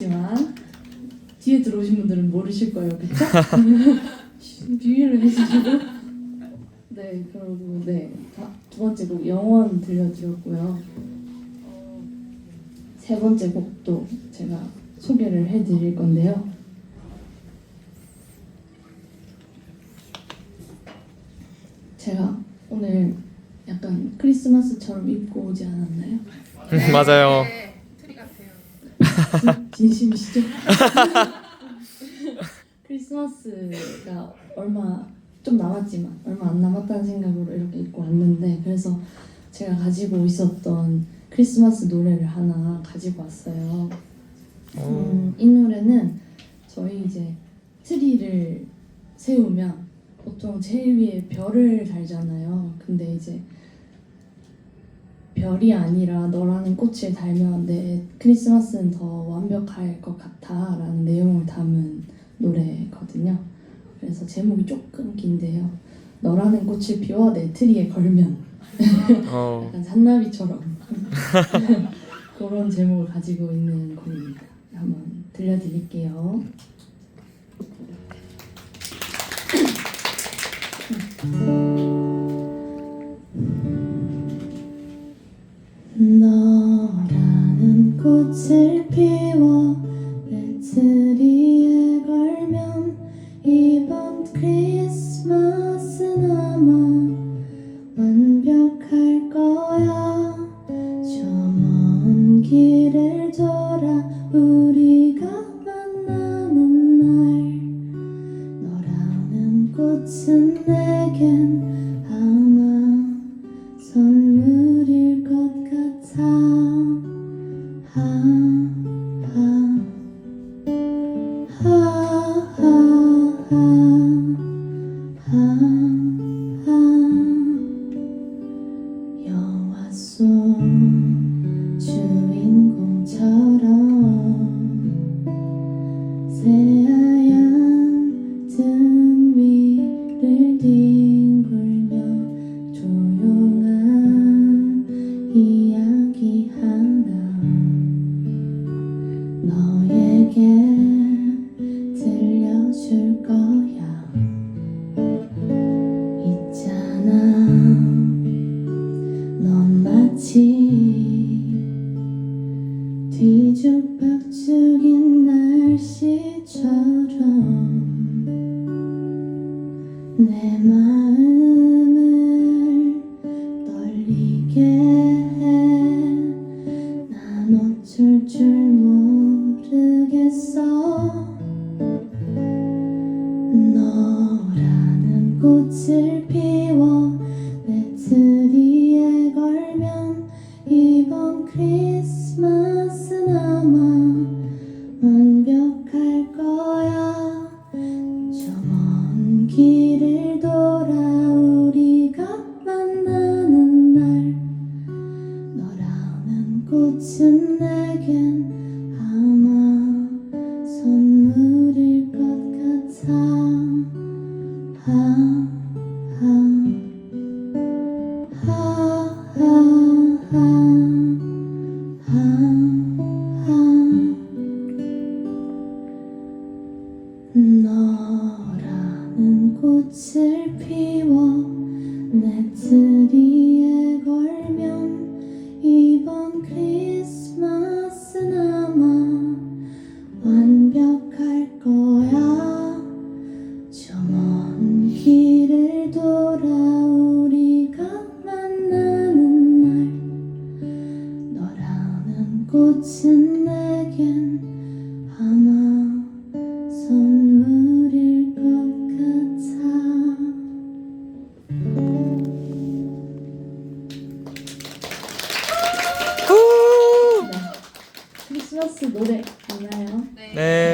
지만 뒤에 들어오신 분들은 모르실 거예요, 그렇죠? 비밀을 해주시고 네 그리고 네두 번째 곡 영원 들려드렸고요. 어, 세 번째 곡도 제가 소개를 해드릴 건데요. 제가 오늘 약간 크리스마스처럼 입고 오지 않았나요? 맞아요. 진- 진심이시죠? 크리스마스가 얼마 좀 남았지만 얼마 안 남았다는 생각으로 이렇게 입고 왔는데 그래서 제가 가지고 있었던 크리스마스 노래를 하나 가지고 왔어요. 음, 이 노래는 저희 이제 트리를 세우면 보통 제일 위에 별을 달잖아요. 근데 이제 별이 아니라 너라는 꽃을 달면 내 크리스마스는 더 완벽할 것 같아 라는 내용을 담은 노래거든요. 그래서 제목이 조금 긴데요. 너라는 꽃을 피워 내 트리에 걸면 어, 약간 잔나비처럼 그런 제목을 가지고 있는 곡입니다. 한번 들려드릴게요. 너라는 꽃을 피워 내 트리에 걸면 이번 크리스마스는 아마 완벽할 거야. 저 먼 길을 돌아 우리가 만나는 날. 너라는 꽃은 내겐 영화 속 주인공처럼 새하얀 등 위를 뒹 뒤죽박죽인 날씨처럼 내 마음을 떨리게 해 난 어쩔 줄 모르겠어. 너라는 꽃을 피워 내 트리에 걸면 이번 크리스 꽃을 피워 내 트리 네. 크리스마스 노래 있나요? 네. 네.